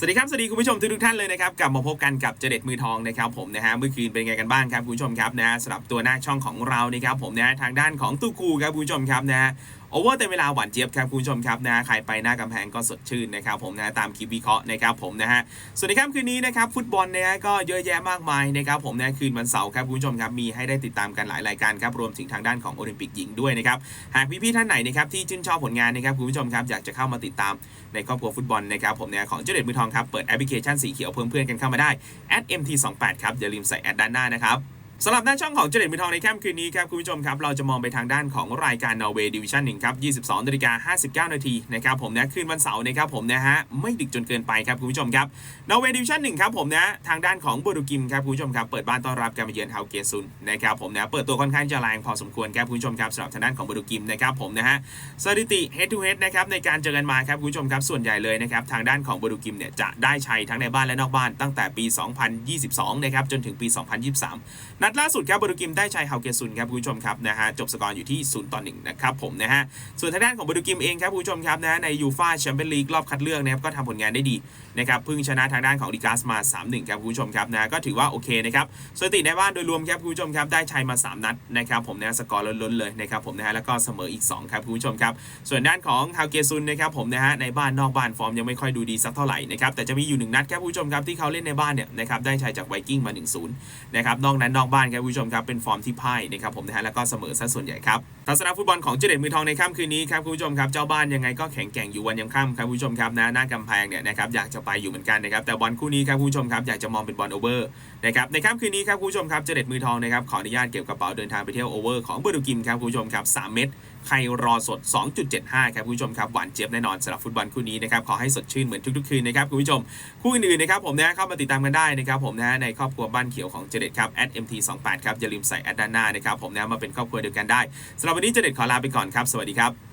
สวัสดีครับ สวัสดีคุณผู้ชมทุกท่านเลยนะครับกลับมาพบกันกับเจเด็ดมือทองนะครับผมนะฮะเมื่อคืนเป็นไงกันบ้างครับคุณผู้ชมครับนะสำหรับตัวหน้าช่องของเรานะครับผมนะฮะทางด้านของตู้กูครับคุณผู้ชมครับนะฮะ โอเวอร์เต็มเวลาหวานเจี๊ยบครับคุณผู้ชมครับนะใครไปหน้ากำแพงก็สดชื่นนะครับผมนะตามคลิปวิเคราะห์นะครับผมนะฮะส่วนในค่ำคืนนี้นะครับฟุตบอลนะฮะก็เยอะแยะมากมายนะครับผมนะคืนวันเสาร์ครับคุณผู้ชมครับมีให้ได้ติดตามกันหลายรายการครับรวมถึงทางด้านของโอลิมปิกหญิงด้วยนะครับหากพี่ๆท่านไหนนะครับที่ชื่นชอบผลงานนะครับคุณผู้ชมครับอยากจะเข้ามาติดตามในครอบครัวฟุตบอลนะครับผมเนี่ยของเจเด็ดมือทองครับเปิดแอปพลิเคชันสีเขียวเพิ่มเพื่อนกันเข้ามาได้ @mt28 ครับอย่าลืมใส่แอดด้านหน้านะครับ สำหรับด้านช่องของเจเด็ดมือทองในค่ำคืนนี้ครับคุณผู้ชมครับเราจะมองไปทางด้านของรายการนอร์เวย์ดิวิชั่นหนึ่งครับ 22นาฬิกา59 นาทีนะครับผมนะคืนวันเสาร์นะครับผมนะฮะไม่ดึกจนเกินไปครับคุณผู้ชมครับนอร์เวย์ดิวิชั่นหนึ่งครับผมนะทางด้านของบูรุกิมครับคุณผู้ชมครับเปิดบ้านต้อนรับการมาเยือนเฮาเกซุนนะครับผมนะเปิดตัวค่อนข้างจะแรงพอสมควรครับคุณผู้ชมครับสำหรับทางด้านของบูรุกิมนะครับผมนะฮะสถิติ head to head นะครับในการเจอกันมาครับคุณผู้ชมครับส่วนใหญ่เลยนะครับทางด้านของบรูกิมเนี่ยจะได้ชัยทั้งในบ้านและนอกบ้านตั้งแต่ปี 2022นะครับจนถึงปี 2023นัดล่าสุดครับบรูกิมได้ชัยเฮาเกซุนครับคุณผู้ชมครับนะฮะจบสกอร์อยู่ที่ 0 ต่อ 1 นะครับผมนะฮะส่วนทางด้านของบรูกิมเองครับคุณผู้ชมครับนะในยูฟาแชมเปี้ยนลีกรอบคัดเลือกนะครับก็ทำผลงานได้ดีนะครับเพิ่งชนะทางด้านของดิกาสมา 3-1 ครับคุณผู้ชมครับนะก็ถือว่าโอเคนะครับสถิติในบ้านโดยรวมครับคุณผู้ชมครับได้ชัยมา 3 นัดนะครับผมนะสกอร์ล้นๆเลยนะครับผมนะฮะแล้วก็เสมออีก 2 ครับคุณผู้ชมครับส่วนด้านของฮาเกซุนนะครับผมนะฮะในบ้านนอกบ้านฟอร์มยังไม่ค่อยดูดีสักเท่าไหร่นะครับแต่จะมีอยู่หนึ่งนัดครับคุณผู้ชมครับที่เขาเล่นในบ้านเนี่ยนะครับได้ชัยจากไวกิ้งมา1-0นะครับนอกนั้นนอกบ้านครับคุณผู้ชมครับเป็นฟอร์มที่พ่ายนะครับผมนะฮะแล้วก็เสมอซะส่วนใหญ่ครับทัศนฟุตบอลของเจเด็ดมือทองในค่ำคืนนี้ครับคุณผู้ชมครับเจ้าบ้านยังไงก็แข็งแกร่งอยู่วันยังค่ำครับคุณผู้ชมครับนะหน้ากำแพงเนี่ยนะครับอยากจะไปอยู่เหมือนกันนะครับแต่บอลคู่นี้ครับคุณผู้ชมครับอยากจะมองเป็นบอลโอเวอร์นะครับในค่ำคืนนี้ครับคุณผู้ชมครับเจเด็ดมือทองนะครับขออนุญาตเก็บกระเป๋าเดินทางไปเที่ยวโอเวอร์ของเบอร์ดูกิมครับคุณผู้ชมครับ3เม็ดใครรอสด 2.75 ครับคุณผู้ชมครับ หวานเจี๊ยบแน่นอนสำหรับฟุตบอลคู่นี้นะครับ ขอให้สดชื่นเหมือนทุกๆ คืนนะครับคุณผู้ชม คู่อื่นๆนะครับผมนะเข้ามาติดตามกันได้นะครับผมนะในครอบครัวบ้านเขียวของเจเด็ดครับ @mt28 ครับอย่าลืมใส่แอดด้านหน้านะครับผมนะมาเป็นครอบครัวเดียวกันได้สำหรับวันนี้เจเด็ดขอลาไปก่อนครับสวัสดีครับ